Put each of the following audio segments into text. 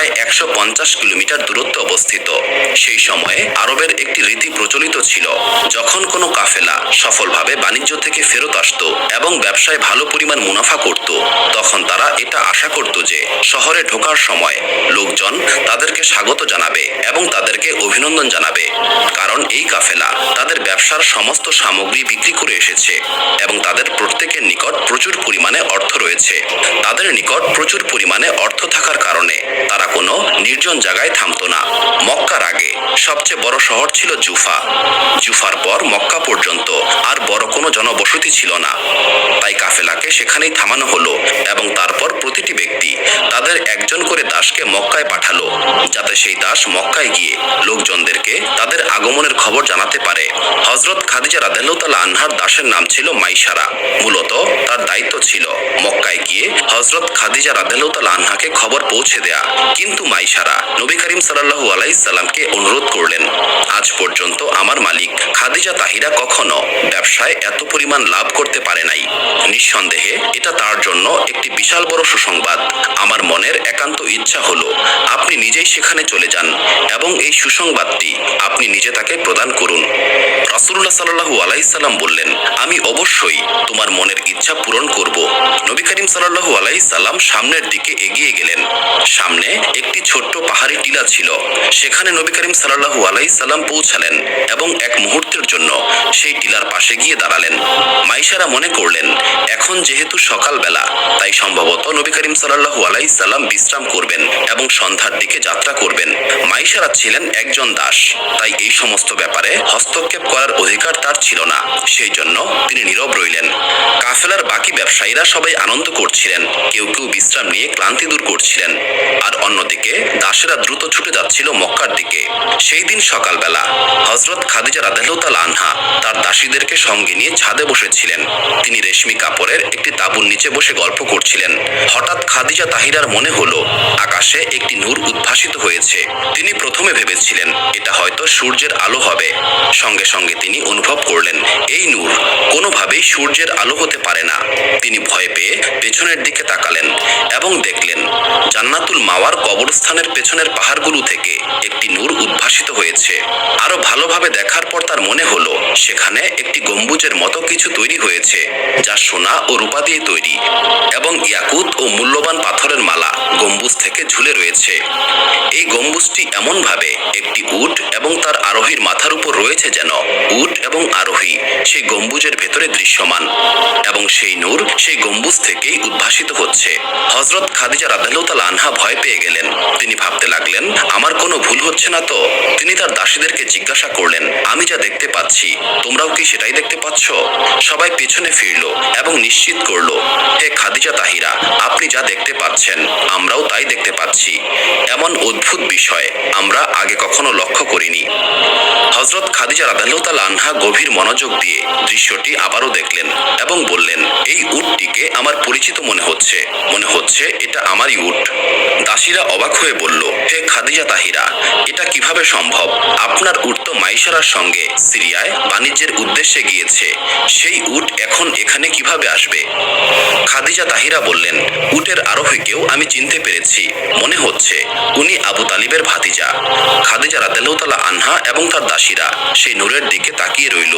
প্রায় একশো পঞ্চাশ কিলোমিটার দূরত্বে অবস্থিত। সেই সময়ে আরবের একটি রীতি প্রচলিত ছিল, যখন কোনো কাফেলা সফলভাবে বাণিজ্য থেকে ফেরত আসতো এবং ব্যবসায় ভালো পরিমাণ মুনাফা করত, তখন তারা এটা আশা করত যে শহরে ঢোকার সময় লোকজন তাদেরকে স্বাগত জানাবে এবং তাদেরকে অভিনন্দন জানাবে, কারণ এই কাফেলা তাদের ব্যবসার সমস্ত সামগ্রী বিক্রি করে এসেছে এবং তাদের প্রত্যেকের নিকট প্রচুর পরিমাণে অর্থ রয়েছে। তাদের নিকট প্রচুর পরিমাণে অর্থ থাকার কারণে তারা কোনো নির্জন জায়গায় থামতো না। মক্কার আগে সবচেয়ে বড় শহর ছিল জুফা। জুফার পর মক্কা পর্যন্ত আর বড় কোনো জনবসতি ছিল না। তাই কাফেলাকে সেখানেই থামানো হলো এবং তারপর প্রতিটি ব্যক্তি তাদের একজন করে দাসকে মক্কায় পাঠালো, যাতে সেই দাস মক্কায় গিয়ে লোকজনদেরকে তাদের আগমনের খবর জানাতে পারে। হজরত খাদিজা রাদেল্লাহ আনহার দাসের নাম ছিল মাইসারা মূলত তার দায়িত্ব ছিল মক্কায় গিয়ে হজরত খাদিজা রাদেল্লাহ আনহাকে খবর পৌঁছে দেয়া। কিন্তু মাইসারা নবী করিম সাল্লাহু আলাইসাল্লামকে অনুরোধ করলেন, আজ পর্যন্ত আমার মালিক খাদিজা তাহিরা কখনো ব্যবসায় এত পরিমাণ লাভ করতে পারে নাই। নিঃসন্দেহে এটা তার জন্য একটি বিশাল বড় সুসংবাদ। আমার মনের একান্ত ইচ্ছা হলো আপনি নিজেই সেখানে চলে যান এবং এই সুসংবাদটি আপনি নিজে তাকে প্রদান করুন। রাসুল্লাহ সাল্লাহু আলাইসাল্লাম বললেন, আমি অবশ্যই তোমার মনের ইচ্ছা পূরণ করব। নবী করিম সাল্লাহু আলাইসাল্লাম সামনের দিকে এগিয়ে গেলেন। সামনে একটি ছোট্ট পাহাড়ি টিলা ছিল। সেখানে নবী করিম সাল্লাহু আলাইসাল্লাম পৌঁছালেন এবং এক মুহূর্তের জন্য সেই টিলার পাশে গিয়ে দাঁড়ালেন। মাইশারা মনে করলেন, এখন যেহেতু সকালবেলা, তাই সম্ভবত নবী করিম সাল্লাহু আলাইসাল্লাম বিশ্রাম করবেন এবং সন্ধ্যার দিকে যাত্রা করবেন। মাইশারা ছিলেন একজন দাস, তাই এই সমস্ত ব্যাপারে হস্তক্ষেপ করার অধিকার তার ছিল না। সেই জন্য তিনি নীরব রইলেন। কাফেলার বাকি ব্যবসায়ীরা সবাই আনন্দ করছিলেন, কেউ কেউ বিশ্রাম নিয়ে ক্লান্তি দূর করছিলেন। আর অন্যদিকে দাসেরা দ্রুত ছুটে যাচ্ছিল মক্কার দিকে। সেই দিন সকালবেলা হজরত খাদিজা রাদেলতাল আনহা তার দাসীদেরকে সঙ্গে নিয়ে ছাদে বসেছিলেন। তিনি রেশমি কাপড়ের একটি তাঁবুর নিচে বসে গল্প করছিলেন। হঠাৎ খাদিজা তাহিরার মনে হলো, আকাশে একটি নূর উদ্ভাসিত হয়েছে। তিনি প্রথমে ভেবেছিলেন, এটা হয়তো সূর্যের আলো হবে। সঙ্গে সঙ্গে তিনি অনুভব করলেন, এই নূর কোনোভাবেই সূর্যের আলো হতে পারে না। তিনি ভয় পেয়ে পেছনের দিকে তাকালেন এবং দেখলেন, জান্নাতুল মাওয়ার কবরস্থানের পেছনের পাহাড়গুলো থেকে একটি নূর উদ্ভাসিত হয়েছে। আরও ভালোভাবে দেখার পর তার মনে হলো, সেখানে একটি গম্বুজের মতো কিছু তৈরি হয়েছে, যা সোনা ও রূপা দিয়ে তৈরি এবং ইয়াকুত ও মূল্যবান পাথরের মালা গম্বুজ থেকে ঝুলে রয়েছে। এই গম্বুজটি এমনভাবে একটি উট এবং তার আরোহীর মাথার উপর রয়েছে যেন উট এবং আরোহী সেই গম্বুজের ভেতরে দৃশ্যমান এবং সেই নূর সেই গম্বুজ থেকেই উদ্ভাসিত হচ্ছে। হজরত খাদিজা রাদালতাল আনহা ভয় পেয়ে গেলেন। তিনি ভাবতে লাগলেন, আমার কোনো ভুল হচ্ছে না তো? তিনি তার দাসীদেরকে জিজ্ঞাসা করলেন, আমি যা দেখতে পাচ্ছি, তোমরাও কি সেটাই দেখতে পাচ্ছ? সবাই পেছনে ফিরল এবং নিশ্চিত করল, হে খাদিজা তাহিরা, আপনি যা দেখতে পাচ্ছেন, আমরাও তাই দেখতে পাচ্ছি। এমন অদ্ভুত বিষয় আমরা আগে কখনো লক্ষ্য করিনি। হজরত খাদিজা রাদাল্লাহ আনহা গভীর মনোযোগ দিয়ে দৃশ্যটি আবারও দেখলেন এবং বললেন, এই উটটিকে আমার পরিচিত মনে হচ্ছে মনে হচ্ছে এটা আমারই উট। দাসীরা অবাক হয়ে বলল, হে খাদিজা তাহিরা, এটা কীভাবে সম্ভব? আপনার উট তো মাইশারার সঙ্গে সিরিয়ায় বাণিজ্যের উদ্দেশ্যে গিয়েছে। সেই উট এখন এখানে কীভাবে আসবে? খাদিজা তাহিরা বললেন, উটের আরোহীকেও আমি চিনতে পেরেছি। মনে হচ্ছে উনি আবু তালিবের ভাতিজা। খাদিজা রাদেলাউতালা আনহা এবং তার দাসীরা সেই নূরের দিকে তাকিয়ে রইল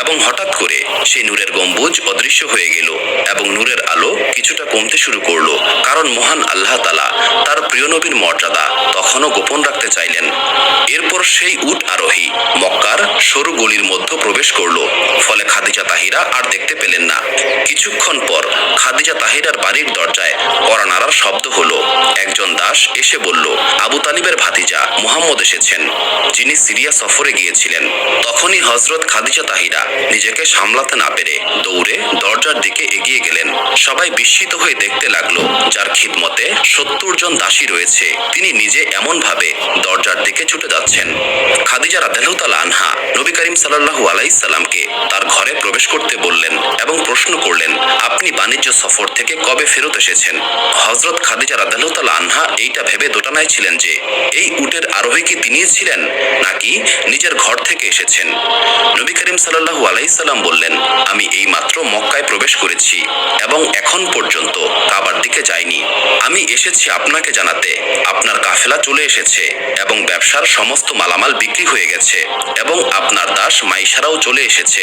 এবং হঠাৎ করে সেই নূরের গম্বুজ অদৃশ্য হয়ে গেল এবং নূরের আলো কিছুটা কমতে শুরু করল। কারণ মহান আল্লাহ তালা তার প্রিয় নবীর মর্যাদা তখনও গোপন রাখতে চাইলেন। এরপর সেই উট আরোহী মক্কার সরু গলির মধ্যে প্রবেশ করল। ফলে খাদিজা তাহিরা আর দেখতে পেলেন না। কিছুক্ষণ পর খাদিজা তাহিরার বাড়ির দরজায় কড়া নাড়ার শব্দ হলো। একজন দাস এসে বলল, আবু তালিবের ভাতিজা মুহাম্মদ এসেছেন। যিনি সিরিয়া সফরে গিয়েছিলেন। তখনই হজরত খাদিজা তাহিরা নিজেকে সামলাতে না পেরে দৌড়ে দরজার দিকে এগিয়ে গেলেন। সবাই বিস্মিত হয়ে দেখতে লাগল, যার খিদমতে সত্তর জন দাসী রয়েছে। তিনি নিজে এমন ভাবে দরজার দিকে ছুটে যাচ্ছেন। খাদিজা রাদেলতাল আনহা নবী করিম সাল্লাহু আলাইসাল্লামকে তার ঘরে প্রবেশ করতে বললেন এবং প্রশ্ন করলেন, আপনি বাণিজ্য সফর থেকে কবে ফেরত এসেছেন? হজরত খাদিজা রাদালতাল আনহা এইটা ভেবে দোটানায় ছিলেন যে, এই উটের আরোহী কি তিনিই ছিলেন, নাকি নিজের ঘর থেকে এসেছেন? নবী করিম সাল্লাহু আলাইসাল্লাম বললেন, আমি এই মাত্র মক্কায় প্রবেশ করেছি এবং এখন পর্যন্ত কাবার দিকে যাইনি। আমি এসেছি আপনাকে জানাতে আপনার কাফেলা চলে এসেছে এবং ব্যবসার সমস্ত মালামাল বিক্রি হয়ে গেছে এবং আপনার দাস মাইশারাও চলে এসেছে।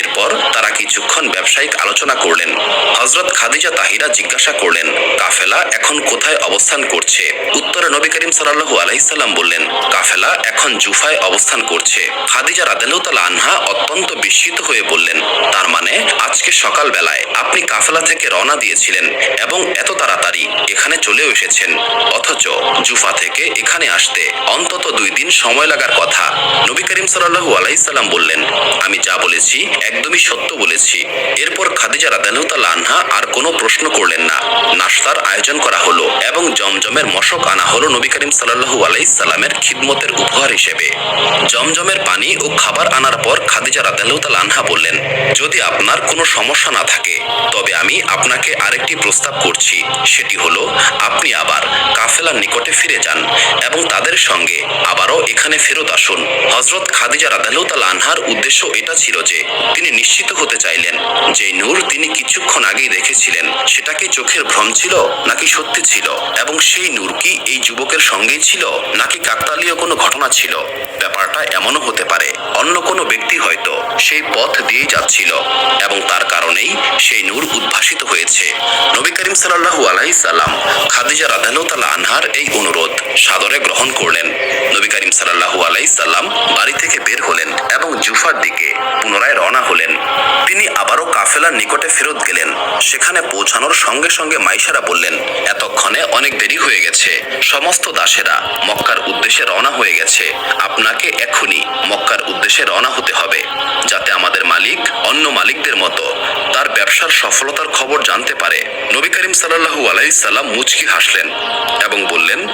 এরপর তারা কিছুক্ষণ ব্যবসায়িক আলোচনা করলেন। হজরত খাদিজা তাহিরা জিজ্ঞাসা করলেন, কাফেলা এখন কোথায় অবস্থান করছে? উত্তরে নবী করিম সাল্লাল্লাহু আলাইসাল্লাম বললেন, কাফেলা এখন জুফায় অবস্থান করছে। খাদিজা রাদেলতাল আনহা অত্যন্ত বিস্মিত হয়ে বললেন, তার মানে আজকে সকাল বেলায় আপনি কাফেলা থেকে রওনা দিয়েছিলেন এবং এত তাড়াতাড়ি এখানে চলেও এসেছেন। অথচ জুফা থেকে এখানে আসতে অন্তত দুই দিন সময় লাগার কথা নবী করিম সাল্লাল্লাহু আলাইসাল্লাম বললেন। আমি যা বলেছি একদমই সত্য বলেছি। এরপর খাদিজা রাদানুতাল আনহা আর কোনো প্রশ্ন করলেন না। নাস্তার আয়োজন করা হলো এবং জমজমের মশক আনা হলো নবী করিম সাল্লাল্লাহু আলাইসাল্লামের খিদমতের উপহার হিসেবে। জমজমের পানি ও খাবার আনার পর খাদিজা রাদানুতাল আনহা বললেন, যদি আপনার কোনো সমস্যা না থাকে। তবে আমি আপনাকে আরেকটি প্রস্তাব করছি। সেটি হলো, আপনি আবার কাফেলার নিকটে ফিরে যান এবং তাদের সঙ্গে আবারও এখানে ফেরত আসুন। হজরত খাদিজা রাদালুতাল আনহার উদ্দেশ্য এটা ছিল যে, তিনি নিশ্চিত হতে চাইলেন যে নূর তিনি কিছুক্ষণ আগেই দেখেছিলেন। সেটা কি চোখের ভ্রম ছিল নাকি সত্যি ছিল? এবং সেই নূর কি এই যুবকের সঙ্গেই ছিল নাকি কাকতালীয় কোনো ঘটনা ছিল? ব্যাপারটা এমনও হতে পারে। অন্য কোনো ব্যক্তি হয়তো সেই পথ দিয়েই যাচ্ছিল এবং তার কারণেই সেই নূর উদ্ভাসিত হয়েছে। নবী করিম সাল্লাল্লাহু আলাইহি সাল্লাম খাদিজা রাদিয়াল্লাহু আনহার এই অনুরোধ সাদরে গ্রহণ করলেন। নবী করিম সাল্লাল্লাহু আলাইহি সাল্লাম বাড়ি থেকে বের হলেন এবং জুফার দিকে পুনরায় রওনা হলেন। তিনি আবারও কাফেলার নিকটে ফেরত গেলেন। সেখানে পৌঁছানোর সঙ্গে সঙ্গে মাইশারা বললেন, এতক্ষণে অনেক দেরি হয়ে গেছে। সমস্ত দাসেরা মক্কার উদ্দেশ্যে রওনা হয়ে গেছে। আপনাকে এখনই মক্কার উদ্দেশ্যে রওনা হতে হবে। যাতে আমাদের মালিক অন্য মালিকদের মতো তার ব্যবসার সফলতার খবর জানতে পারে নবী করিম সাল্লাল্লাহু আলাইহি সাল্লাম মুচকি হাসলেন এবং বললেন,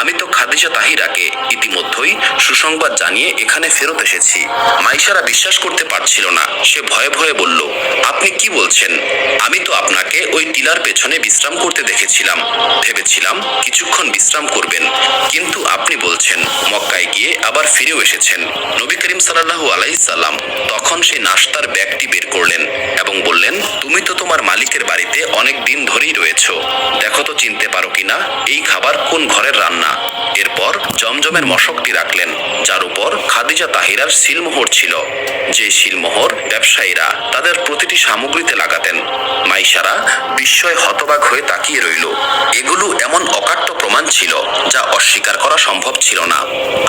আমি তো খাদিজা তাহিরাকে ইতিমধ্যেই সুসংবাদ জানিয়ে এখানে ফেরত এসেছি। মাইশারা বিশ্বাস করতে পারছিল না। সে ভয়ে ভয়ে বলল, আপনি কি বলছেন? আমি তো আপনাকে ওই টিলার পেছনে বিশ্রাম করতে দেখেছিলাম। ভেবেছিলাম কিছুক্ষণ বিশ্রাম করবেন। কিন্তু আপনি বলছেন, মক্কায় গিয়ে আবার ফিরেও এসেছেন। নবী করিম সাল্লাল্লাহু আলাইহি সাল্লাম তখন সেই নাস্তার ব্যাগটি বের করলেন। এবং বললেন, তুমি তো তোমার মালিকের বাড়িতে অনেক দিন ধরেই রয়েছো। দেখো তো চিনতে পারো কিনা এই খাবার কোন ঘরের রান্না? এরপর জমজমের মশকটি রাখলেন, যার উপর খাদিজা তাহিরার সিলমোহর ছিল। যে সিলমোহর ব্যবসায়ীরা তাদের প্রতিটি সামগ্রীতে লাগাতেন। মাইশারা বিস্ময় হতবাক হয়ে তাকিয়ে রইল। এগুলো এমন অকাট্য প্রমাণ ছিল, যা অস্বীকার করা সম্ভব ছিল না।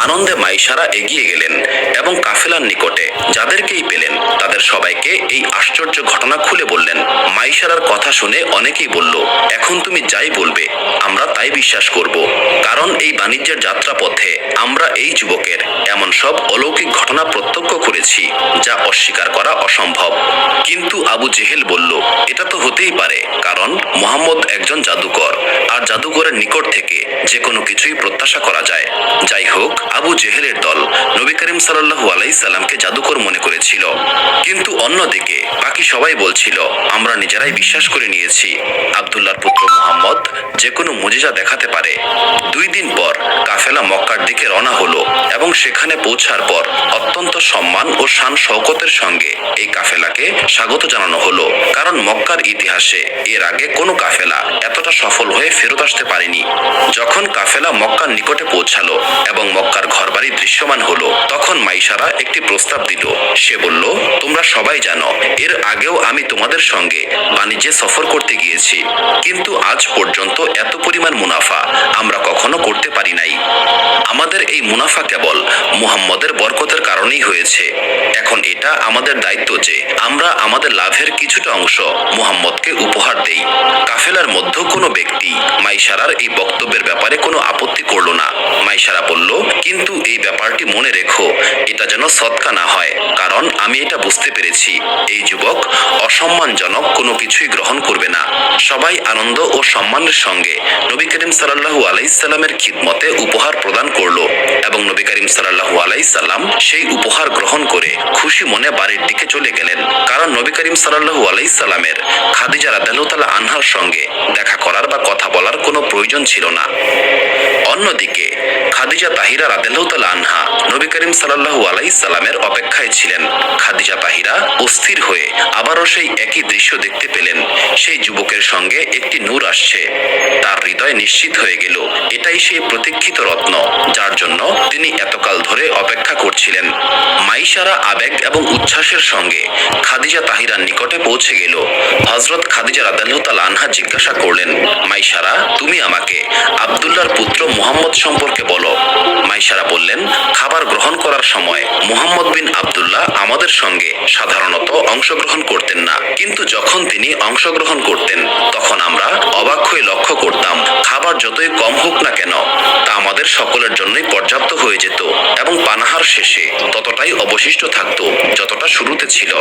আনন্দে মাইশারা এগিয়ে গেলেন এবং কাফেলার নিকটে, যাদেরকেই পেলেন, তাদের সবাইকে এই আশ্চর্য ঘটনা খুলে বললেন, মাইশারার কথা শুনে অনেকেই বলল, এখন তুমি যাই বলবে, আমরা তাই বিশ্বাস করব। কারণ এই বাণিজ্যের যাত্রাপথে আমরা এই যুবকের এমন সব অলৌকিক ঘটনা প্রত্যক্ষ করেছি, যা অস্বীকার করা অসম্ভব। কিন্তু আবু জেহেল বলল, এটা তো হতেই পারে, কারণ মোহাম্মদ একজন জাদুকর, আর জাদুকরের নিকট থেকে যে কোনো কিছুই প্রত্যাশা করা যায়। যাই হোক, আবু জেহেলের দল নবী করিম সাল্লাল্লাহু আলাইহি সাল্লামকে জাদুকর মনে করেছিল। কিন্তু অন্যদিকে বাকি সবাই বলছিল? আমরা নিজেরাই বিশ্বাস করে নিয়েছি। আব্দুল্লাহর পুত্র মুহাম্মদ যে কোনো মুজিজা দেখাতে পারে। দুই দিন পর কাফেলা মক্কার দিকে রওনা হলো এবং সেখানে পৌঁছার পর অত্যন্ত সম্মান ও শান শওকতের সঙ্গে এই কাফেলাকে স্বাগত জানানো হলো। কারণ মক্কার ইতিহাসে এর আগে কোনো কাফেলা এতটা সফল হয়ে ফেরত আসতে পারেনি। যখন কাফেলা মক্কার নিকটে পৌঁছালো এবং মক্কার ঘরবাড়ি দৃশ্যমান হলো, তখন মাইশারা একটি প্রস্তাব দিল। সে বলল, তোমরা সবাই জানো, এর আগেও আমি তোমাদের সঙ্গে বাণিজ্যে সফর করতে গিয়েছি। কিন্তু আজ পর্যন্ত এত পরিমাণ মুনাফা আমরা কখনো করতে পারি নাই। আমাদের এই মুনাফা কেবল মুহাম্মদের বরকতের কারণেই হয়েছে। এখন এটা আমাদের দায়িত্ব যে আমরা আমাদের লাভের কিছুটা অংশ মুহাম্মদকে উপহার দেই। কাফেলার মধ্য কোনো ব্যক্তি মাইশারার এই বক্তব্যের ব্যাপারে কোনো আপত্তি করল না। মাইশারা বলল, কিন্তু এই ব্যাপারটি মনে রেখো, এটা যেন সৎকা না হয়। কারণ আমি এটা বুঝতে পেরেছি। এই যুবক অসম্মানজনক কোনো কিছুই গ্রহণ করবে না। সবাই আনন্দ ও সম্মানের সঙ্গে নবী করিম সাল্লাল্লাহু আলাইসাল্লামের খিদমতে উপহার প্রদান করল এবং নবী করিম সাল্লাল্লাহু আলাইসাল্লাম সেই উপহার গ্রহণ করে খুশি মনে বাড়ির দিকে চলে গেলেন। কারণ নবী করিম সাল্লাল্লাহু আলাইসাল্লামের খাদিজা রাদিয়াল্লাহু তাআলা আনহার সঙ্গে দেখা করার বা কথা বলার কোনো প্রয়োজন ছিল না। অন্যদিকে খাদিজা তাহিরা রাদেল্লাহ আনহা নবী করিম সাল্লাহু আলাই সাল্লামের অপেক্ষায় ছিলেন। খাদিজা তাহিরা অস্থির হয়ে আবারও সেই একই দৃশ্য দেখতে পেলেন। সেই যুবকের সঙ্গে একটি নূর আসছে। তার হৃদয় নিশ্চিত হয়ে গেল। এটাই সেই প্রতীক্ষিত রত্ন, যার জন্য তিনি এতকাল ধরে অপেক্ষা করছিলেন। মাইশারা আবেগ এবং উচ্ছ্বাসের সঙ্গে খাদিজা তাহিরার নিকটে পৌঁছে গেল। হজরত খাদিজা রাদাল্লাহ আনহা জিজ্ঞাসা করলেন, মাইশারা, তুমি আমাকে আবদুল্লার পুত্র মুহাম্মদ সম্পর্কে বলো। মাইশারা বললেন, খাবার গ্রহণ করার সময় মুহাম্মদ বিন আবদুল্লাহ আমাদের সঙ্গে সাধারণত অংশগ্রহণ করতেন না। কিন্তু যখন তিনি অংশগ্রহণ করতেন, তখন আমরা অবাক হয়ে লক্ষ্য করতাম, খাবার যতই কম হোক না কেন, তা আমাদের সকলের জন্যই পর্যাপ্ত হয়ে যেত এবং পানাহার শেষে ততটাই অবশিষ্ট থাকতো যতটা শুরুতে ছিল।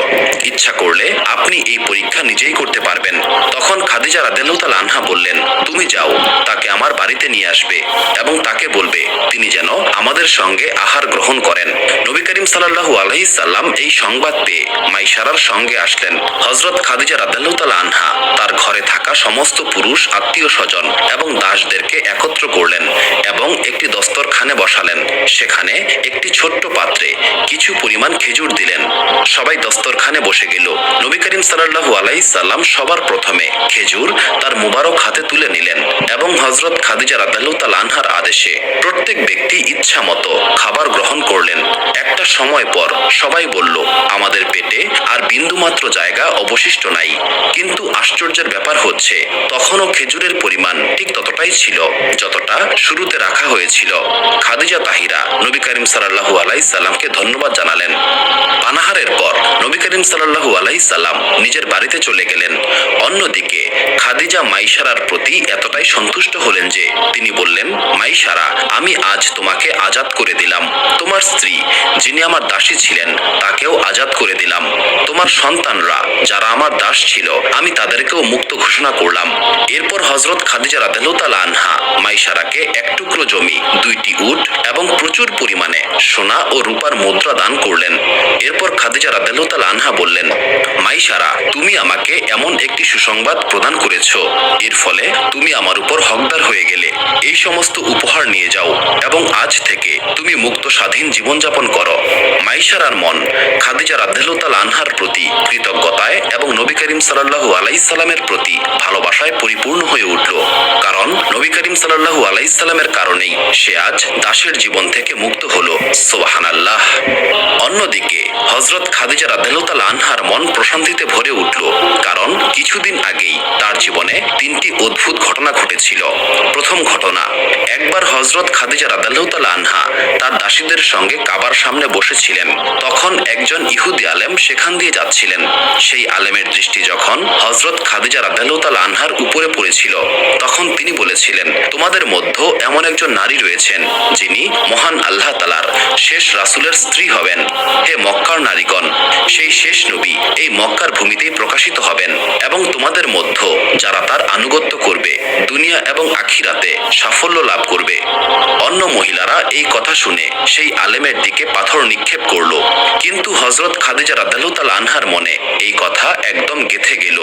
ইচ্ছা করলে আপনি এই পরীক্ষা নিজেই করতে পারবেন। তখন খাদিজা রাদেল্লাহ তাল আনহা বললেন, তুমি যাও, তাকে আমার বাড়িতে নিয়ে আসবে। এবং তাকে বলবে, তিনি যেন আমাদের সঙ্গে আহার গ্রহণ করেন। নবী করিম সাল্লাল্লাহু আলাইহি সাল্লাম এই সংবাদ পেয়ে মাইশারার সঙ্গে আসলেন। হজরত খাদিজা রাদিয়াল্লাহু আনহা তার ঘরে থাকা সমস্ত পুরুষ আত্মীয় স্বজন এবং দাসদেরকে একত্র করলেন এবং একটি দস্তরখানে বসালেন। সেখানে একটি ছোট্ট পাত্রে কিছু পরিমাণ খেজুর দিলেন। সবাই দস্তরখানে বসে গেল। নবী করিম সাল্লাল্লাহু আলাইহি সাল্লাম সবার প্রথমে খেজুর তার মুবারক হাতে তুলে নিলেন এবং হজরত খাদিজা রাদিয়াল্লাহু তাআলা আনহার আদেশে প্রত্যেক ব্যক্তি ইচ্ছা মতো খাবার গ্রহণ করলেন। একটা সময় পর সবাই বলল, আমাদের পেটে আর বিন্দুমাত্র জায়গা অবশিষ্ট নাই। কিন্তু আশ্চর্যের ব্যাপার হচ্ছে, তখনও খেজুরের পরিমাণ ঠিক ততটাই ছিল যতটা শুরুতে রাখা হয়েছিল। খাদিজা তাহিরা নবী করিম সাল্লাল্লাহু আলাইহি সাল্লামকে ধন্যবাদ জানালেন। পানাহারের পর নবী করিম সাল্লাল্লাহু আলাইহি সাল্লাম নিজের বাড়িতে চলে গেলেন। অন্যদিকে খাদিজা মাইশারার প্রতি এতটাই সন্তুষ্ট হলেন যে তিনি বললেন মাইশারা আমি আজ তোমাকে আজাদ করে দিলাম। তোমার স্ত্রী, যিনি আমার দাসী ছিলেন, তাকেও আজাদ করে দিলাম। তোমার সন্তানরা, যারা আমার দাস ছিল, আমি তাদেরকেও মুক্ত ঘোষণা করলাম। এরপর হজরত খাদিজা রাদিয়াল্লাহু তাআলা আনহা মাইশারাকে এক টুকরো জমি, দুইটি উট এবং প্রচুর পরিমাণে সোনা ও রূপার মুদ্রা দান করলেন। এরপর খাদিজা রাদিয়াল্লাহু তাআলা আনহা বললেন মাইশারা তুমি আমাকে এমন একটি সুসংবাদ প্রদান করেছ। এর ফলে তুমি আমার উপর হকদার হয়ে গেলে। এই সমস্ত উপহার নিয়ে যাও এবং আজ থেকে তুমি মুক্ত স্বাধীন জীবনযাপন করো। মাইশারার মন খাদিজা তাআলা আনহার প্রতি কৃতজ্ঞতায় এবং নবী করিম সাল্লাল্লাহু আলাইহি সাল্লামের প্রতি ভালোবাসায় পরিপূর্ণ হয়ে উঠল। কারণ নবী করিম সাল্লাল্লাহু আলাইহি সাল্লামের কারণেই সে আজ দাসের জীবন থেকে মুক্ত হলো। সুবহানাল্লাহ। অন্যদিকে হজরত খাদিজা তাআলা আনহার মন প্রশান্তিতে ভরে উঠল। কারণ কিছুদিন আগেই তার জীবনে তিনটি অদ্ভুত ঘটনা ঘটেছিল। প্রথম ঘটনা, একবার হজরত খাদিজা রাদিয়াল্লাহু তাআলা আনহা তার দাসীদের সঙ্গে কাবার সামনে বসেছিলেন। তখন একজন ইহুদি আলেম সেখান দিয়ে যাচ্ছিলেন। সেই আলেমের দৃষ্টি যখন হজরত খাদিজা তাআলা আনহার উপরে পড়েছিল, তখন তিনি বলেছিলেন, তোমাদের মধ্যে এমন একজন নারী রয়েছেন, যিনি মহান আল্লাহ তালার শেষ রাসূলের স্ত্রী হবেন। হে মক্কার নারীগণ, সেই শেষ নবী এই মক্কার ভূমিতেই প্রকাশিত হবেন এবং তোমাদের মধ্যে যারা তার আনুগত্য করবে, দুনিয়া এবং আখিরাতে সাফল্য লাভ করবে। অন্য মহিলারা এই কথা শুনে সেই আলেমের দিকে পাথর নিক্ষেপ করল। কিন্তু হজরত খাদিজা তাআলা আনহার মনে এই কথা একদম গেথে গেল,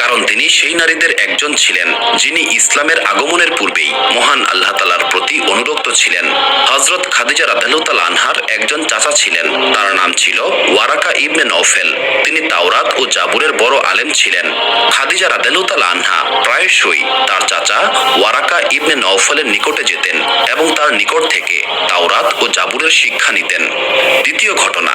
কারণ তিনি সেই নারীদের একজন ছিলেন, যিনি ইসলামের আগমনের পূর্বেই মহান আল্লাহ তালার প্রতি অনুরক্ত ছিলেন। হজরত খাদিজা তাআলা আনহার একজন চাচা ছিলেন, তার নাম ছিল ওয়ারাকা ইবনে নওফেল। তিনি তাওরাত ও জাবুরের বড় আলেম ছিলেন। খাদিজা রাদিয়াল্লাহু তাআলা আনহা প্রায়শই তার চাচা ওয়ারাকা ইবনে নওফেলের নিকটে যেতেন এবং তার নিকট থেকে তাওরাত ও জাবুরের শিক্ষা নিতেন। দ্বিতীয় ঘটনা,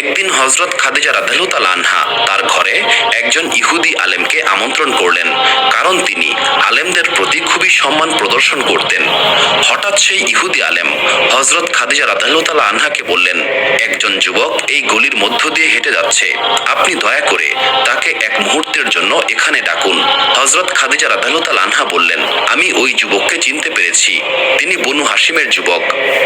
একদিন হজরত খাদিজা রাদিয়াল্লাহু তাআলা আনহা তার ঘরে একজন ইহুদি আলেমকে আমন্ত্রণ করলেন, কারণ তিনি আলেমদের প্রতি খুবই সম্মান প্রদর্শন করতেন। হঠাৎ সেই ইহুদি আলেম হজরত খাদিজা রাদিয়াল্লাহু আনহাকে বললেন, একজন যুবক এই গলির মধ্য দিয়ে হেঁটে যাচ্ছে। আপনি দয়া করে তাকে এক মুহূর্তের জন্য এখানে ডাকুন। হজরত খাদিজা তাআলা আনহা বললেন, আমি ওই যুবককে চিনতে পেরেছি। তিনি বনু হাসিমের যুবক।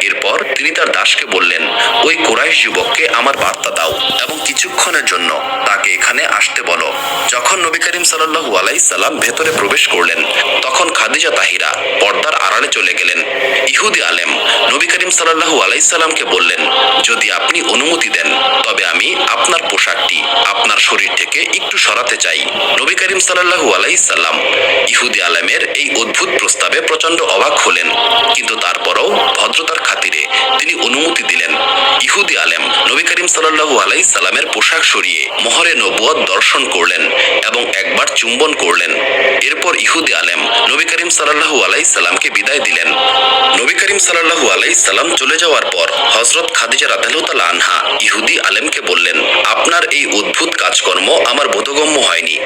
এরপর তিনি তার দাসকে বললেন, ওই কোরাইশ যুবককে আমার বার্তা দাও এবং কিছুক্ষণের জন্য তাকে এখানে আসতে বলো, যখন নবী করিম সাল্লাহু আলাই সাল্লাম ভেতরে প্রবেশ করলেন, তখন খাদিজা তাহিরা পর্দার আড়ালে চলে গেলেন। ইহুদি আলেম নবী করিম সাল্লাহু আলাই সাল্লামকে বললেন, যদি আপনি অনুমতি দেন, তবে আমি আপনার পোশাকটি আপনার শরীর থেকে একটু সরাতে চাই। নবী করিম সাল্লাহু আলাই সাল্লাম ইহুদি আলেমের এই অদ্ভুত প্রস্তাবে প্রচণ্ড অবাক হলেন। কিন্তু তারপরও ভদ্রতার খাতিরে তিনি অনুমতি দিলেন। ইহুদি আলেম নবী করিম সাল্লাহু আলাই সাল্লামের পোশাক সরিয়ে মহরে নবুয় দর্শন করলেন এবং একবার চুম্বন করলেন। এরপর ইহুদি আলেম নবী করিম সাল্লাহু আলাই সাল্লামকে বিদায় দিলেন। নবী করিম সাল্লাহু আলাই সাল্লাম চলে যাওয়ার পর হজরত খাদিজা রাধালতাল আনহা ইহুদি আলেমকে বললেন, আপনার এই উদ্ভুত কাজকর্ম আমার বোধগম্য হয়নি।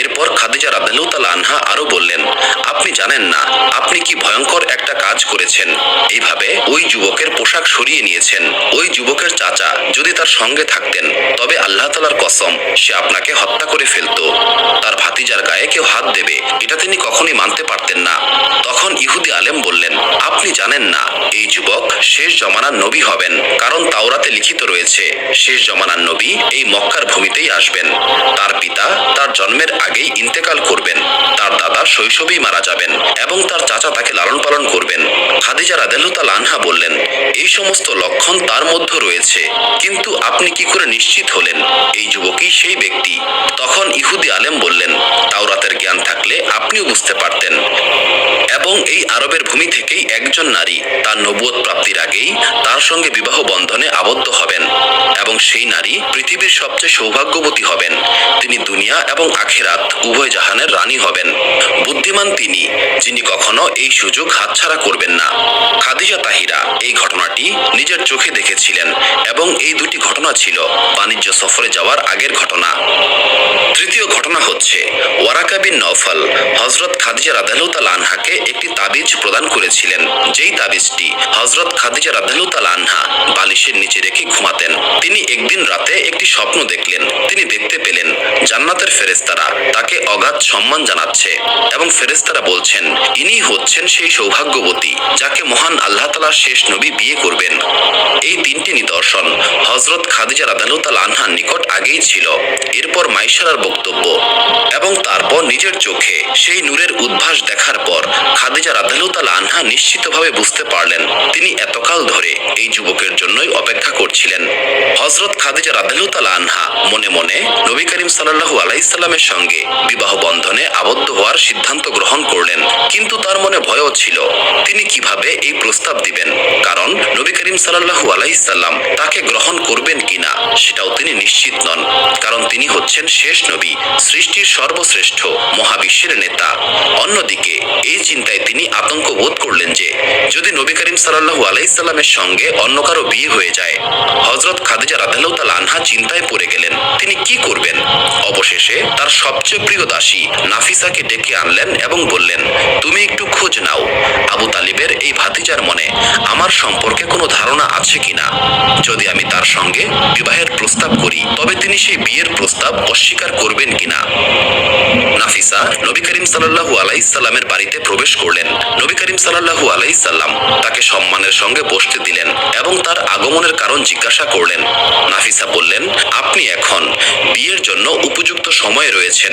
এরপর খাদিজা রাধালতাল আনহা আরও বললেন আপনি জানেন না, আপনি কি ভয়ঙ্কর একটা কাজ করেছেন? এইভাবে ওই যুবকের পোশাক সরিয়ে নিয়েছেন। ওই যুবকের চাচা যদি তার সঙ্গে থাকতেন, তবে আল্লাহ তালার কসম, সে আপনাকে হত্যা করে ফেলতো। তার ভাতিজার গায়ে কেউ হাত দেবে, এটা তিনি কখনই মানতে পারতেন না। তখন ইহুদি আলেম বললেন, আপনি জানেন না, এই যুবক শেষ জমানার নবী হবেন, কারণ তাওরাতে লিখিত রয়েছে, শেষ জমানার নবী এই মক্কার ভূমিতেই আসবেন। তার পিতা তার জন্মের আগেই ইন্তেকাল করবেন, তার দাদা শৈশবেই মারা যাবেন এবং তার চাচা তাকে লালন পালন করবেন। খাদিজা রাদেলতা আনহা বললেন, এই সমস্ত লক্ষণ তার মধ্যে রয়েছে, কিন্তু আপনি কি করে নিশ্চিত হলেন এই যুবকই সেই ব্যক্তি? তখন ইহুদি আলেম বললেন, তাওরাতের জ্ঞান থাকলে আপনিও বুঝতে পারতেন। এই আরবের ভূমি থেকেই একজন নারী তার নবুয়ত প্রাপ্তির আগেই তার সঙ্গে বিবাহ বন্ধনে আবদ্ধ হবেন এবং সেই নারী পৃথিবীর সবচেয়ে সৌভাগ্যবতী হবেন। তিনি দুনিয়া এবং আখেরাত উভয় জাহানের রানী হবেন। বুদ্ধিমান তিনি, যিনি কখনো এই সুযোগ হাতছাড়া করবেন না। খাদিজা তাহিরা এই ঘটনাটি নিজের চোখে দেখেছিলেন এবং এই দুটি ঘটনা ছিল বাণিজ্য সফরে যাওয়ার আগের ঘটনা। তৃতীয় ঘটনা হচ্ছে, ওয়ারাকা বিন নওফল হজরত খাদিজা রাদালুতাল আনহাকে একটি তাবিজ প্রদান করেছিলেন, যেই তাবিজটি হজরত খাদিজা রাদালুতাল আনহা বালিশের নিচে রেখে ঘুমাতেন। তিনি একদিন রাতে একটি স্বপ্ন দেখলেন। তিনি দেখতে পেলেন, জান্নাতের ফেরেস্তারা তাকে অগাধ সম্মান জানাচ্ছে এবং ফেরেস্তারা বলছেন ইনি হচ্ছেন সেই সৌভাগ্যবতী, যাকে মহান আল্লাহ তালা শেষ নবী বিয়ে করবেন। এই তিনটি নিদর্শন হজরত খাদিজা রাদালুতাল আনহার নিকট আগেই ছিল। এরপর মাইশারার বক্তব্য এবং তারপর নিজের চোখে সেই নূরের উদ্ভাস দেখার পর খাদিজা রাদালুতাল আনহা নিশ্চিতভাবে বুঝতে পারলেন, তিনি এতকাল ধরে এই যুবকের জন্যই অপেক্ষা করছিলেন। হজরত খাদিজা রাদালুতাল আনহা মনে মনে নবী করিম সাল্লাল্লাহু আলাইসাল্লামের সঙ্গে বিবাহ বন্ধনে আবদ্ধ হওয়ার সিদ্ধান্ত গ্রহণ করলেন, কিন্তু তার মনে ভয়ও ছিল। তিনি কীভাবে এই প্রস্তাব দিবেন? কারণ নবী করিম সাল্লাল্লাহু আলাইসাল্লাম তাকে গ্রহণ করবেন কিনা, সেটাও তিনি নিশ্চিত নন। কারণ তিনি হচ্ছেন শেষ নবী, সৃষ্টির সর্বশ্রেষ্ঠ মহাবিশ্বের নেতা। অন্যদিকে, এই চিন্তায় তিনি আতঙ্ক বোধ করলেন যে, যদি নবী করিম সাল্লাল্লাহু আলাইসাল্লামের সঙ্গে অন্য কারও বিয়ে হয়ে যায় হজরত খাদিজা রাদাল্লাহ আনহা চিন্তায় পড়ে গেলেন, তিনি কি করবেন? অবশেষে তার সবচেয়ে প্রিয় দাসী নাফিসাকে ডেকে আনলেন এবং বললেন, তুমি একটু খোঁজ নাও। আবু তালিবের এই ভাতিজার মনে আমার সম্পর্কে কোনো ধারণা আছে কিনা? যদি আমি তার সঙ্গে বিবাহের প্রস্তাব করি, তবে তিনি সেই বিয়ের প্রস্তাব অস্বীকার করবেন কিনা? নাফিসা নবী করিম সাল্লাল্লাহু আলাইসাল্লামের বাড়িতে প্রবেশ করলেন। নবী করিম সাল্লাল্লাহু আলাইসাল্লাম তাকে সম্মানের সঙ্গে বসতে দিলেন এবং তার আগমনের কারণ জিজ্ঞাসা করলেন। নাফিসা বললেন, আপনি এখন বিয়ের জন্য উপযুক্ত সময়ে রয়েছেন।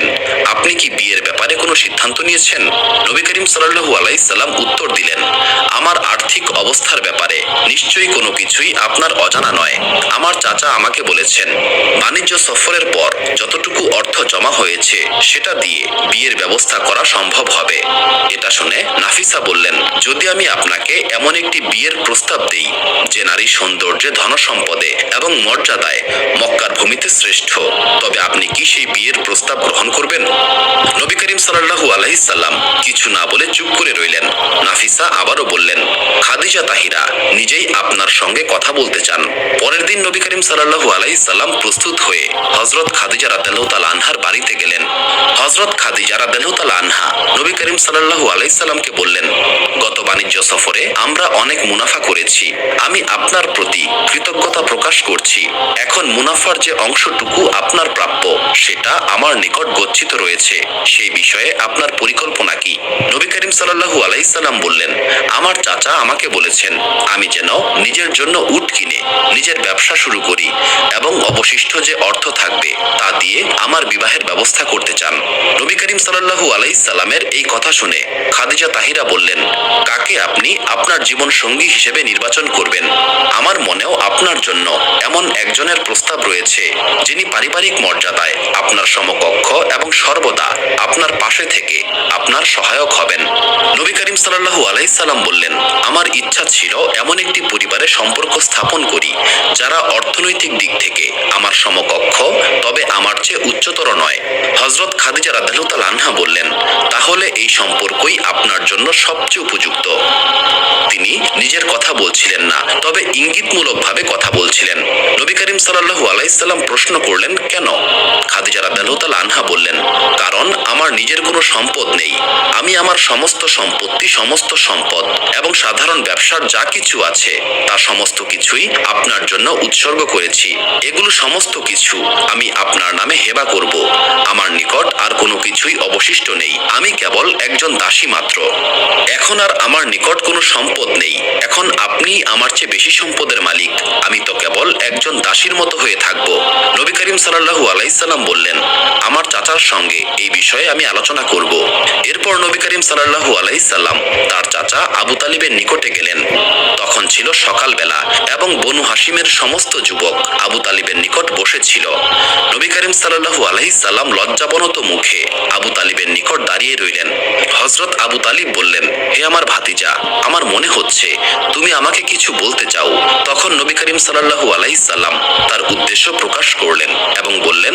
আপনি কি বিয়ের ব্যাপারে কোনো সিদ্ধান্ত নিয়েছেন? নবী করিম সাল্লাল্লাহু আলাইসাল্লাম উত্তর দিলেন, আমার আর্থিক অবস্থার ব্যাপারে নিশ্চয়ই কোনো কিছুই আপনার অজানা নয়। আমার চাচা আমাকে বলেছেন, বাণিজ্য সফরের পর যতটুকু অর্থ জমা হয়েছে সেটা দিয়ে বিয়ের ব্যবস্থা করা সম্ভব হবে। এটা শুনে নাফিসা বললেন, যদি আমি আপনাকে এমন একটি বিয়ের প্রস্তাব দেই, যে নারী সৌন্দর্যে ধনসম্পদে এবং মর্যাদায় মক্কার ভূমিতে শ্রেষ্ঠ, তবে আপনি কি সেই বিয়ের প্রস্তাব গ্রহণ করবেন? নবী করিম সাল্লাল্লাহু আলাইহি সাল্লাম কিছু না বলে চুপ করে রইলেন। নাফিসা আবারও বললেন, খাদিজা তাহিরা, নিজেই আপনার সঙ্গে কথা বলতে চান। পরের দিন নবী করিম সাল্লাল্লাহু আলাইহি সাল্লাম প্রস্তুত হয়ে হজরত খাদিজা রাদিয়াল্লাহু আনহার বাড়িতে গেলেন। হজরত খাদিজা তাআলা আনহা নবী করিম সাল্লাল্লাহু আলাইহি সাল্লামকে বললেন, গত বাণিজ্য সফরে আমরা অনেক মুনাফা করেছি। আমি আপনার প্রতি কৃতজ্ঞতা প্রকাশ করছি। এখন মুনাফার যে অংশটুকু আপনার প্রাপ্য, সেটা আমার নিকট গচ্ছিত রয়েছে। সেই বিষয়ে আপনার পরিকল্পনা কি? নবী করিম সাল্লাল্লাহু আলাইহি সাল্লাম বললেন, আমার চাচা আমাকে বলেছেন, আমি যেন নিজের জন্য উট কিনে, নিজের ব্যবসা শুরু করি এবং অবশিষ্ট যে অর্থ থাকবে, তা দিয়ে আমার বিবাহের ব্যবস্থা করতে চান। নবী করিম সাল্লাল্লাহু আলাইহি সাল্লামের এই কথা শুনে খাদিজা তাহিরা বললেন, কাকে আপনি আপনার জীবন সঙ্গী হিসেবে নির্বাচন করবেন? আমার মনেও আপনার জন্য এমন একজনের প্রস্তাব রয়েছে, যিনি পারিবারিক মর্যাদায় আপনার সমকক্ষ এবং সর্বদা আপনার পাশে থেকে আপনার সহায়ক হবেন। নবী করিম সাল্লাল্লাহু আলাইসাল্লাম বললেন, আমার ইচ্ছা ছিল এমন একটি পরিবারে সম্পর্ক স্থাপন করি, যারা অর্থনৈতিক দিক থেকে আমার সমকক্ষ, তবে আমার চেয়ে উচ্চতর নয়। হজরত খাদিজা রাদালুতাল আনহা বললেন, তাহলে এই সম্পর্কই আপনার জন্য সবচেয়ে উপযুক্ত। তিনি নিজের কথা বলছিলেন না, তবে ইঙ্গিতমূলকভাবে কথা বলছিলেন। নবী করিম আলাইসাল্লাম প্রশ্ন করলেন, কেন? খাদিজা আনহা বললেন, কারণ আমার নিজের কোনো সম্পদ নেই। আমি আমার সমস্ত সম্পত্তি, সমস্ত সম্পদ এবং সাধারণ ব্যবসার যা কিছু আছে, তা সমস্ত কিছুই আপনার জন্য উৎসর্গ করেছি। এগুলো সমস্ত কিছু আমি আপনার নামে হেবা করব। আমার নিকট আর কোনো কিছুই অবশিষ্ট নেই। আমি কেবল একজন দাসী মাত্র। এখন আর আমার নিকট কোনো সম্পদ নেই। এখন আপনি আমার চেয়ে বেশি সম্পদের মালিক। আমি তো কেবল একজন দাসীর মতো হয়ে থাকব। নবী করিম সাল্লাল্লাহু আলাইসাল্লাম বললেন, আমার চাচার সঙ্গে এই বিষয়ে আমি আলোচনা করব। এরপর নবী করিম সাল্লাল্লাহু আলাইসাল্লাম তার চাচা আবু তালিবের নিকটে গেলেন। তখন ছিল সকালবেলা এবং বনু হাসিমের সমস্ত যুবক আবু তালিবের নিকট বসেছিল। নবী করিম সাল্লাল্লাহু আলাইসাল্লাম লজ্জাবনত মুখে আবু তালিবের নিকট দাঁড়িয়ে রইলেন। হজরত আবু তালিব বললেন, হে আমার ভাতিজা, আমার মনে হচ্ছে তুমি আমাকে কিছু বলতে চাও। তখন নবী করিম সাল্লাহু আলাইসাল্লাম তার উদ্দেশ্য প্রকাশ করলেন এবং বললেন,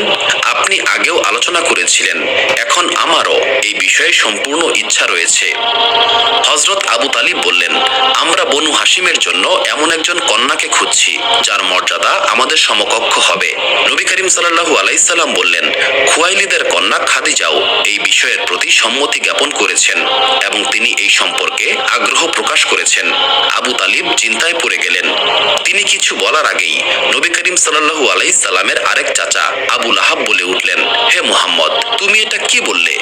আপনি আগেও আলোচনা করেছিলেন, এখন আমারও এই বিষয়ে সম্পূর্ণ ইচ্ছা রয়েছে। হজরত আবু তালিব বললেন, আমরা বনু হাসিমের জন্য এমন একজন কন্যাকে খুঁজছি, যার মর্যাদা আমাদের সমকক্ষ হবে। নবী করিম সাল্লাল্লাহু আলাইসাল্লাম বললেন, খুয়াইলিদের কন্যা খাদিজাও এই বিষয়ের প্রতি সম্মতি জ্ঞাপন করেছেন এবং তিনি এই সম্পর্কে আগ্রহ প্রকাশ করেছেন। আবু তালিব চিন্তায় পড়ে গেলেন। তিনি কিছু বলার আগেই নবী করিম সাল্লাল্লাহু আলাইসাল্লামের আরেক চাচা আবু লাহাব বলে উঠলেন, হে মুহাম্মদ, তুমি এটা কি বললে?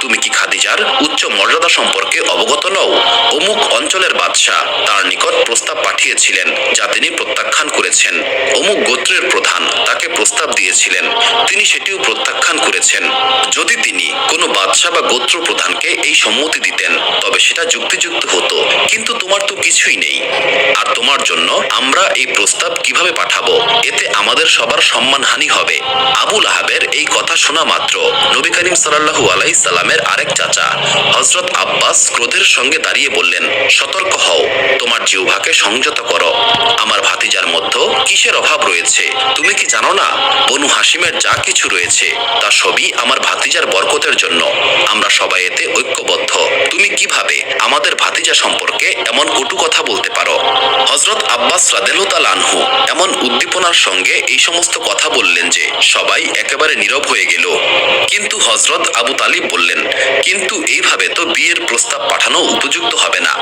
তুমি কি খাদিজার উচ্চ মর্যাদা সম্পর্কে অবগত নও? অমুক অঞ্চলের বাদশাহ তার নিকট প্রস্তাব পাঠিয়েছিলেন, যা তিনি প্রত্যাখ্যান করেছেন। অমুক গোত্রের প্রধান তাকে প্রস্তাব দিয়েছিলেন, তিনি সেটিও প্রত্যাখ্যান করেছেন। যদি তিনি কোনো বাদশাহ বা গোত্র প্রধানকে এই সম্মতি দিতেন, তবে সেটা যুক্তিযুক্ত হতো। কিন্তু তোমার তো কিছুই নেই। আর তোমার জন্য আমরা এই প্রস্তাব কীভাবে পাঠাবো? এতে আমাদের সবার সম্মানহানি হবে। আবুল আহাবের এই কথা শোনা মাত্র। নবী করিম সাল্লাল্লাহু আলাইহি সাল্লামের আরেক চাচা হজরত আব্বাস ক্রোধের সঙ্গে দাঁড়িয়ে বললেন, সতর্ক হও, তোমার জিহ্বাকে সংযত করো। আমার ভাতিজার মধ্যে কিসের অভাব রয়েছে? তুমি কি জানো না? বনু হাসিমের যা কিছু রয়েছে, তা সবই আমার ভাতিজার বরকতের জন্য। আমরা সবাই এতে ঐক্যবদ্ধ। তুমি কীভাবে আমাদের ভাতিজা সম্পর্কে এমন কটু কথা বলতে পারো? হজরত আব্বাস রাদেলুতাল আনহু এমন উদ্দীপনার সঙ্গে এই সমস্ত কথা বললেন যে সবাই একেবারে নীরব হয়ে গেল। কিন্তু হজরত আবু তালিব বললেন কিন্তু এইভাবে তো বিয়ের প্রস্তাব পাঠানো উপযুক্ত হবে না।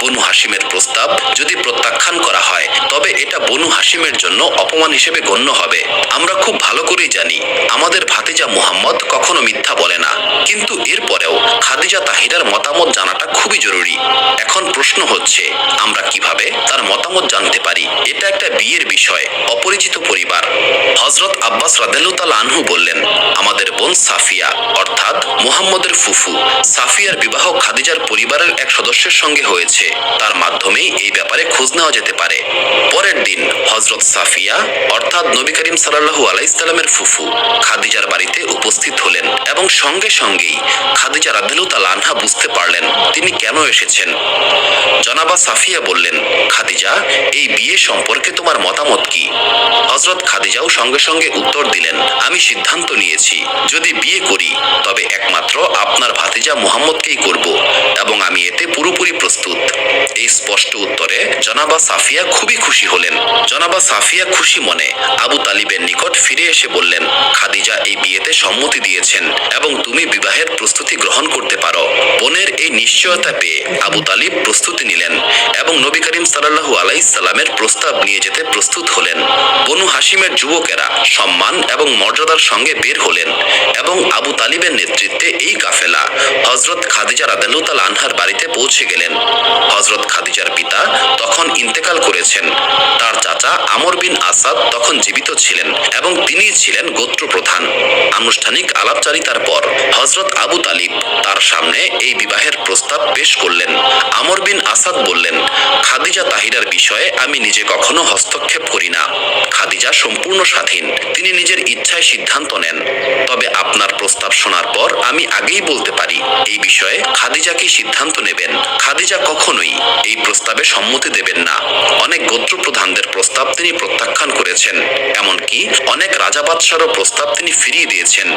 বনু হাসিমের প্রস্তাব যদি প্রত্যাখ্যান করা হয়, তবে এটা বনু হাসিমের জন্য অপমান হিসেবে গণ্য হবে। আমরা খুব ভালো করেই জানি, আমাদের ভাতিজা মুহাম্মদ কখনো মিথ্যা বলে না। কিন্তু এরপরেও খাদিজা তাহিরার মতামত জানাটা খুবই জরুরি। এখন প্রশ্ন হচ্ছে, আমরা কীভাবে তার মতামত জানতে পারি? এটা একটা বিয়ের বিষয়, অপরিচিত পরিবার। হজরত আব্বাস রাদেলুতাল আনহু বললেন, আমাদের বোন সাফিয়া, অর্থাৎ মুহাম্মদের ফুফু, সাফিয়ার বিবাহ খাদিজার পরিবারের এক সদস্যের সঙ্গে হয়েছে। তার মাধ্যমেই এই ব্যাপারে খোঁজ নেওয়া যেতে পারে। পরের দিন হজরত সাফিয়া, অর্থাৎ নবী করিম সাল্লাল্লাহু আলাইসাল্লামের ফুফু, খাদিজার বাড়িতে উপস্থিত হলেন এবং সঙ্গে সঙ্গেই খাদিজা রাদিলুতাল আনহা বুঝতে পারলেন, তিনি কেন এসেছেন? জনাবা সাফিয়া বললেন, খাদিজা, এই বিয়ে সম্পর্কে তোমার মতামত কি? হজরত খাদিজাও সঙ্গে সঙ্গে উত্তর দিলেন, আমি সিদ্ধান্ত নিয়েছি। যদি বিয়ে করি, তবে একমাত্র আপনার ভাতিজা মুহাম্মদকেই করব এবং আমি এতে পুরোপুরি প্রস্তুত। এই স্পষ্ট উত্তরে জনাবা সাফিয়া খুবই খুশি হলেন। জনাবা সাফিয়া খুশি মনে আবু তালিবের নিকট ফিরে এসে বললেন, খাদিজা এই বিয়েতে সম্মতি দিয়েছেন এবং তুমি বিবাহের প্রস্তুতি গ্রহণ করতে পারো। বোনের এই নিশ্চয়তা পেয়ে আবু তালিব প্রস্তুতি নিলেন এবং নবী করিম সাল্লাল্লাহু আলাইহিস সালামের প্রস্তাব নিয়ে যেতে প্রস্তুত হলেন। বনু হাসিমের যুবকেরা সম্মান এবং মর্যাদার সঙ্গে বের হলেন এবং আবু তালিবের নেতৃত্বে এই কাফেলা হজরত খাদিজা রাদালুতাল আনহার বাড়িতে পৌঁছে গেলেন। হজরত খাদিজার পিতা তখন ইন্তেকাল করেছেন। তার চাচা আমর আমর বিন আসাদ তখন জীবিত ছিলেন এবং তিনি ছিলেন গোত্র প্রধান আনুষ্ঠানিক আলাপচারিতার পর হজরত আবু তালিব তার সামনে এই বিবাহের প্রস্তাব পেশ করলেন। আমর বিন আসাদ বললেন, খাদিজা তাহিরার বিষয়ে আমি নিজে কখনো হস্তক্ষেপ করি না। খাদিজা সম্পূর্ণ স্বাধীন। তিনি নিজের ইচ্ছায় সিদ্ধান্ত নেন। তবে আপনার প্রস্তাব শোনার পর আমি আগেই বলতে পারি, এই বিষয়ে খাদিজা কি সিদ্ধান্ত নেবেন? খাদিজা কখনোই এই প্রস্তাবে সম্মতি দেবেন না। অনেক গোত্র প্রধানদের প্রস্তাব তিনি প্রত্যাখ্যান করেছেন, এমনকি অনেক রাজা বাদশারও প্রস্তাব তিনি ফিরিয়ে দিয়েছেন।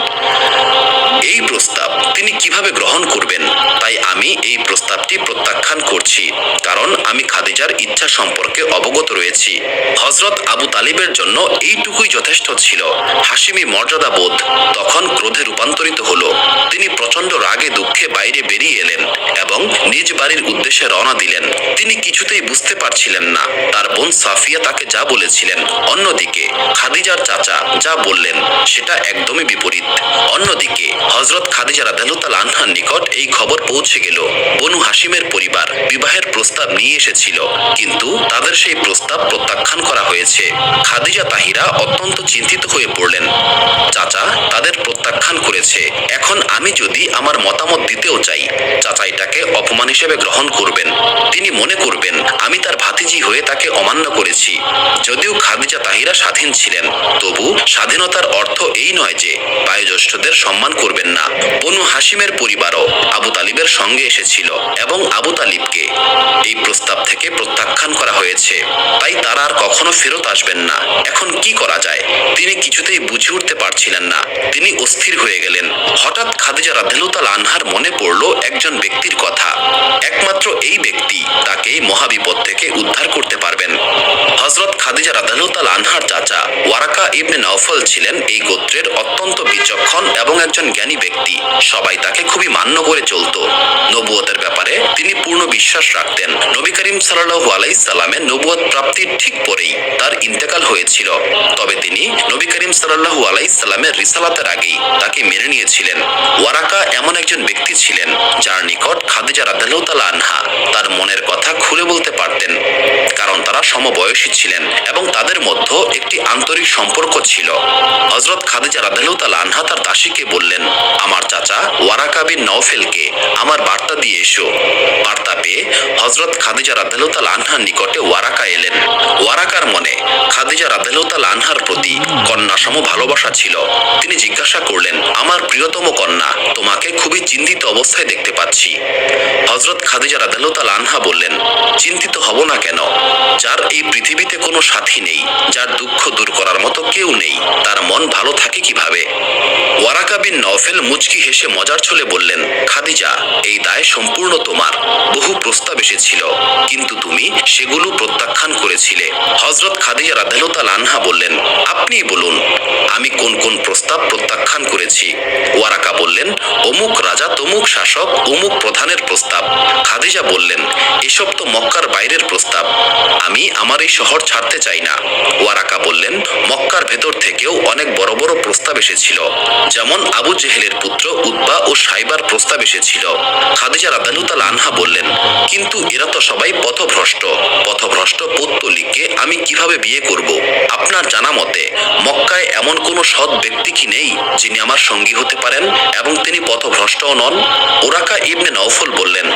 এই প্রস্তাব তিনি কীভাবে গ্রহণ করবেন? তাই আমি এই প্রস্তাবটি প্রত্যাখ্যান করছি, কারণ আমি খাদিজার ইচ্ছা সম্পর্কে অবগত রয়েছি। হজরত আবু তালিবের জন্য এইটুকুই যথেষ্ট ছিল। হাসিমি মর্যাদা বোধ তখন ক্রোধে রূপান্তরিত হলো। তিনি প্রচণ্ড রাগে দুঃখে বাইরে বেরিয়ে এলেন এবং নিজ বাড়ির উদ্দেশ্যে রওনা দিলেন। তিনি কিছুতেই বুঝতে পারছিলেন না। তার বোন সাফিয়া তাকে যা বলেছিলেন, অন্যদিকে খাদিজার চাচা যা বললেন, সেটা একদমই বিপরীত। অন্যদিকে হজরত খাদিজা রাদালুতাল আনহার নিকট এই খবর পৌঁছে গেল। বনু হাসিমের পরিবার বিবাহের প্রস্তাব নিয়ে এসেছিল। কিন্তু তাদের সেই প্রস্তাব প্রত্যাখ্যান করা হয়েছে। খাদিজা তাহিরা অত্যন্ত চিন্তিত হয়ে পড়লেন। চাচা, তাদের প্রত্যাখ্যান করেছে। এখন আমি যদি আমার মতামত দিতেও চাই, চাচা এটাকে অপমান হিসেবে গ্রহণ করবেন। তিনি মনে করবেন, আমি তার ভাতিজি হয়ে তাকে অমান্য করেছি। যদিও খাদিজা তাহিরা স্বাধীন ছিলেন, তবু স্বাধীনতার অর্থ এই নয় যে বায়োজ্যেষ্ঠদের সম্মান করবেন না। বনু হাসিমের পরিবারও আবু তালিবের সঙ্গে এসেছিল। এবং আবু তালিবকে এই প্রস্তাব থেকে প্রত্যাখ্যান করা হয়েছে। তাই তারা আর কখনো ফেরত আসবেন না। এখন কি করা যায়? তিনি কিছুতেই বুঝে উঠতে পারছিলেন না। তিনি অস্থির হয়ে গেলেন। হঠাৎ খাদিজা রাধেলুতাল আনহার মনে পড়ল একজন ব্যক্তির কথা। একমাত্র এই ব্যক্তি তাকে মহাবিপদ থেকে উদ্ধার করতে পারবেন। হজরত খাদিজা রাদালুতাল আনহার চাচা ওয়ারাকা ইবনে নওফল ছিলেন এই গোত্রের অত্যন্ত বিচক্ষণ এবং একজন জ্ঞানী ব্যক্তি। সবাই তাকে খুবই মান্য করে চলত। নবুয়তের তিনি পূর্ণ বিশ্বাস রাখতেন। নবী করিম সাল্লাহু আলাইহিস সালামের নবুয়ত প্রাপ্তির ঠিক পরেই তার ইন্তেকাল হয়েছিল। তবে তিনি নবী করিম সাল্লাহু আলাইহিস সালামের রিসালাতের আগেই তাকে মেনে নিয়েছিলেন। ওয়ারাকা এমন একজন ব্যক্তি ছিলেন যার নিকট খাদিজা রাদালুতাল আনহা তার মনের কথা খুলে বলতে পারতেন। কারণ তারা সমবয়সী ছিলেন এবং তাদের মধ্যে একটি আন্তরিক সম্পর্ক ছিল। হজরত খাদিজা রাদালুতাল আনহা তার দাসীকে বললেন, আমার চাচা ওয়ারাকা বিন নওফেলকে আমার বার্তা দিয়ে এসো। বার্তা পেয়ে হজরত খাদিজা রাদালুতাল আনহার নিকটে ওয়ারাকা এলেন। ওয়ারাকার মনে খাদিজা রাদালুতাল আনহার প্রতি কন্যা সম ভালোবাসা ছিল। তিনি জিজ্ঞাসা করলেন, আমার প্রিয়তম কন্যা, তোমাকে খুবই চিন্তিত অবস্থায় দেখতে পাচ্ছি। হজরত খাদিজা রাদালুতাল আনহা বললেন, চিন্তিত হব না কেন? যার এই পৃথিবীতে কোনো সাথী নেই, যার দুঃখ দূর করার মতো কেউ নেই, তার মন ভালো থাকে ওয়ারাকা বিন নওফেল মুচকি হেসে মজার ছলে বললেন, খাদিজা, এই দায় সম্পূর্ণ তোমার। বহু প্রস্তাব এসেছিল, কিন্তু তুমি সেগুলো প্রত্যাখ্যান করেছিলে। হজরত খাদিজা রাদালুতাল আনহা বললেন, আপনি বলুন, আমি কোন কোন প্রস্তাব প্রত্যাখ্যান করেছি? ওয়ারাকা বললেন, অমুক রাজা তমুক শাসক, অমুক প্রধানের প্রস্তাব। খাদিজা বললেন, এসব তো মক্কার বাইরের প্রস্তাব, আমি আমার এই শহর ছাড়তে চাই না। ওয়ারাকা বললেন, মক্কার ভেতর থেকেও অনেক বড় বড় প্রস্তাব এসেছিল, যেমন আবু জেহেলের পুত্র উদ্বা ও সাইবার প্রস্তাব এসেছিল। খাদিজা রাদালুতাল আনহা বললেন, কিন্তু এরা তো সবাই পথভ্রষ্ট। পথভ্রষ্ট পৌত্তলিককে আমি কীভাবে বিয়ে করব? আপনার জানা মতে, মক্কায় এমন কোনো সৎ ব্যক্তি কি নেই যিনি আমার সঙ্গী হতে পারেন এবং তিনি পথভ্রষ্টও নন? ওরাকা ইবনে নওফল বললেন